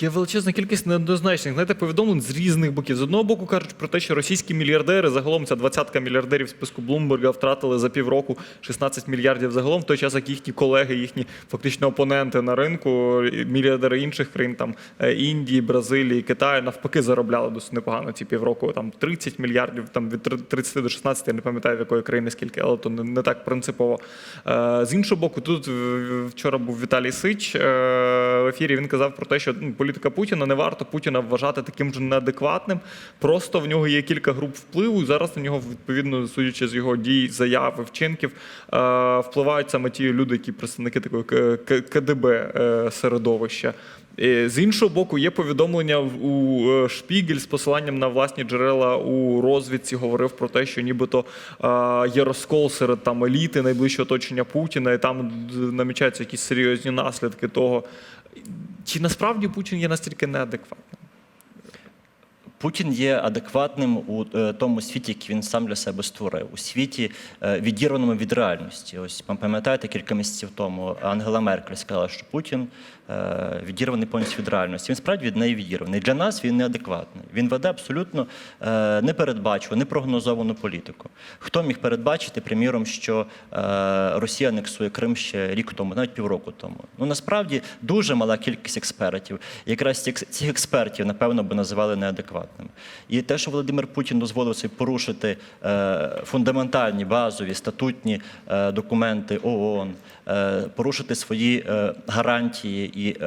Є величезна кількість неоднозначних знаєте, повідомлень з різних боків. З одного боку кажуть про те, що російські мільярдери, загалом ця двадцятка мільярдерів списку Блумберга втратили за півроку 16 мільярдів загалом, в той час як їхні колеги, їхні фактично опоненти на ринку, мільярдери інших країн, там е, Індії, Бразилії, Китаю, навпаки, заробляли досить непогано ці півроку. Там 30 мільярдів, там від 30 до 16, я не пам'ятаю в якої країни скільки, але то не, так принципово. Е, З іншого боку, тут вчора був Віталій Сич е, в ефірі. Він казав про те, що ну, політика Путіна не варто Путіна вважати таким же неадекватним. Просто в нього є кілька груп впливу, і зараз на нього, відповідно, судячи з його дій, заяв вчинків, е, впливають саме ті люди, які представники такої КДБ е, середовища. Е, З іншого боку, є повідомлення у е, Шпігель з посиланням на власні джерела у розвідці говорив про те, що нібито є розкол серед там еліти найближчого оточення Путіна, і там намічаються якісь серйозні наслідки того. Чи насправді Путін є настільки неадекватним? Путін є адекватним у е, тому світі, який він сам для себе створив, у світі е, відірваному від реальності. Ось пам'ятаєте, кілька місяців тому Ангела Меркель сказала, що Путін е, відірваний повністю від реальності. Він справді від неї відірваний. Для нас він неадекватний. Він веде абсолютно е, непередбачувану, непрогнозовану політику. Хто міг передбачити, приміром, що е, Росія анексує Крим ще рік тому, навіть півроку тому. Ну насправді дуже мала кількість експертів. Якраз цих, експертів, напевно, би називали неадекватними. І те, що Володимир Путін дозволив собі порушити е, фундаментальні базові статутні документи ООН, порушити свої гарантії і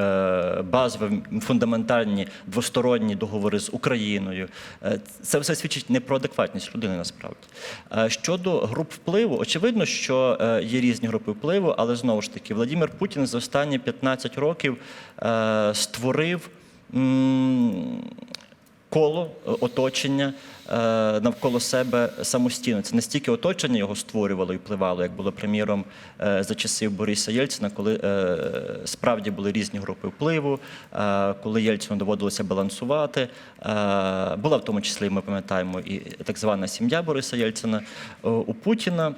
базові фундаментальні двосторонні договори з Україною, е, це все свідчить не про адекватність людини насправді. Е, щодо груп впливу, очевидно, що е, є різні групи впливу, але знову ж таки, Владимир Путін за останні 15 років створив. Коло е, оточення е, навколо себе самостійно. Це не стільки оточення його створювало і впливало, як було приміром е, за часів Бориса Єльцина, коли справді були різні групи впливу, коли Єльцину доводилося балансувати. Була в тому числі, ми пам'ятаємо, і так звана сім'я Бориса Єльцина. У Путіна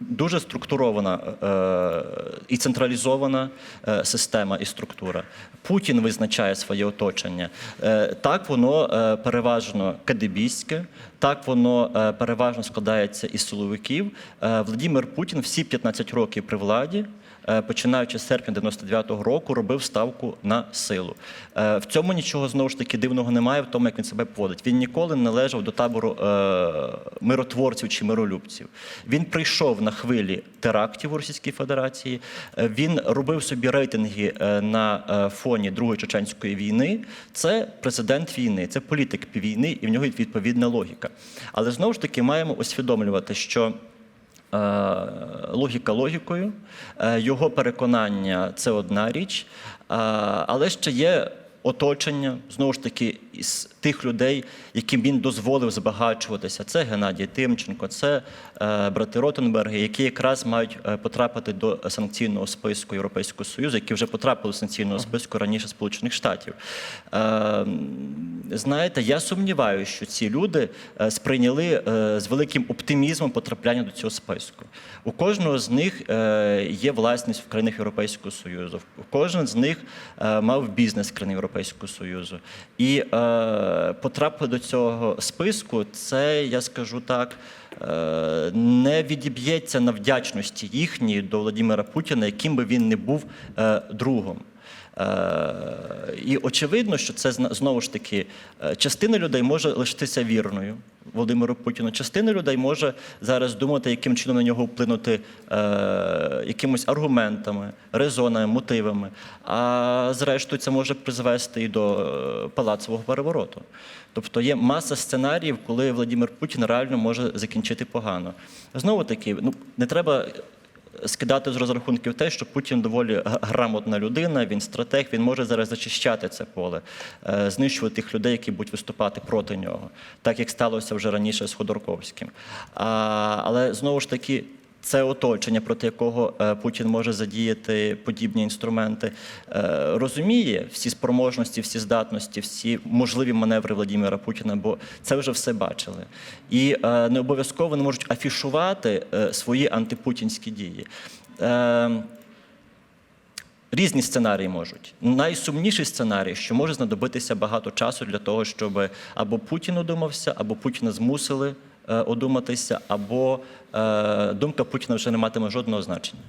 дуже структурована е, і централізована е, система і структура. Путін визначає своє оточення. Е, так воно е, переважно кадебійське, так воно е, переважно складається із силовиків. Е, Владимир Путін всі 15 років при владі. Е, Починаючи з серпня 99-го року, робив ставку на силу. Е, В цьому нічого знову ж таки дивного немає, в тому, як він себе поводить. Він ніколи не належав до табору е, миротворців чи миролюбців. Він прийшов на хвилі терактів у Російській Федерації. Він робив собі рейтинги на фоні Другої чеченської війни. Це президент війни, це політик війни, і в нього відповідна логіка. Але знову ж таки маємо усвідомлювати, що. Е, Логіка логікою, Е, його переконання це одна річ, Е, але ще є оточення знову ж таки із тих людей, яким він дозволив збагачуватися. Це Геннадій Тимченко, це е, брати Ротенберги, які якраз мають е, потрапити до санкційного списку Європейського Союзу, які вже потрапили до санкційного списку раніше Сполучених Штатів. Е, Знаєте, я сумніваюся, що ці люди сприйняли з великим оптимізмом потрапляння до цього списку. У кожного з них є власність в країнах Європейського Союзу. Кожен з них мав бізнес в країнах Європейського Союзу. І е, потрапити до цього списку, це, я скажу так, е, не відіб'ється на вдячності їхній до Володимира Путіна, яким би він не був е, другом. Е, І очевидно, що це знову ж таки е, частина людей може лишитися вірною Володимиру Путіну. Частина людей може зараз думати, яким чином на нього вплинути е, якимось аргументами, резонами, мотивами. А зрештою, це може призвести і до палацового перевороту. Тобто є маса сценаріїв, коли Володимир Путін реально може закінчити погано. Знову таки, ну не треба скидати з розрахунків те, що Путін доволі грамотна людина, він стратег, він може зараз зачищати це поле, е, знищувати тих людей, які будуть виступати проти нього, так як сталося вже раніше з Ходорковським. Але знову ж таки. Це оточення, проти якого е, Путін може задіяти подібні інструменти, е, розуміє всі спроможності, всі здатності, всі можливі маневри Владимира Путіна, бо це вже все бачили. І е, не обов'язково вони можуть афішувати свої антипутінські дії. Різні сценарії можуть. Найсумніший сценарій, що може знадобитися багато часу для того, щоб або Путін одумався, або Путіна змусили одуматися, або е, думка Путіна вже не матиме жодного значення.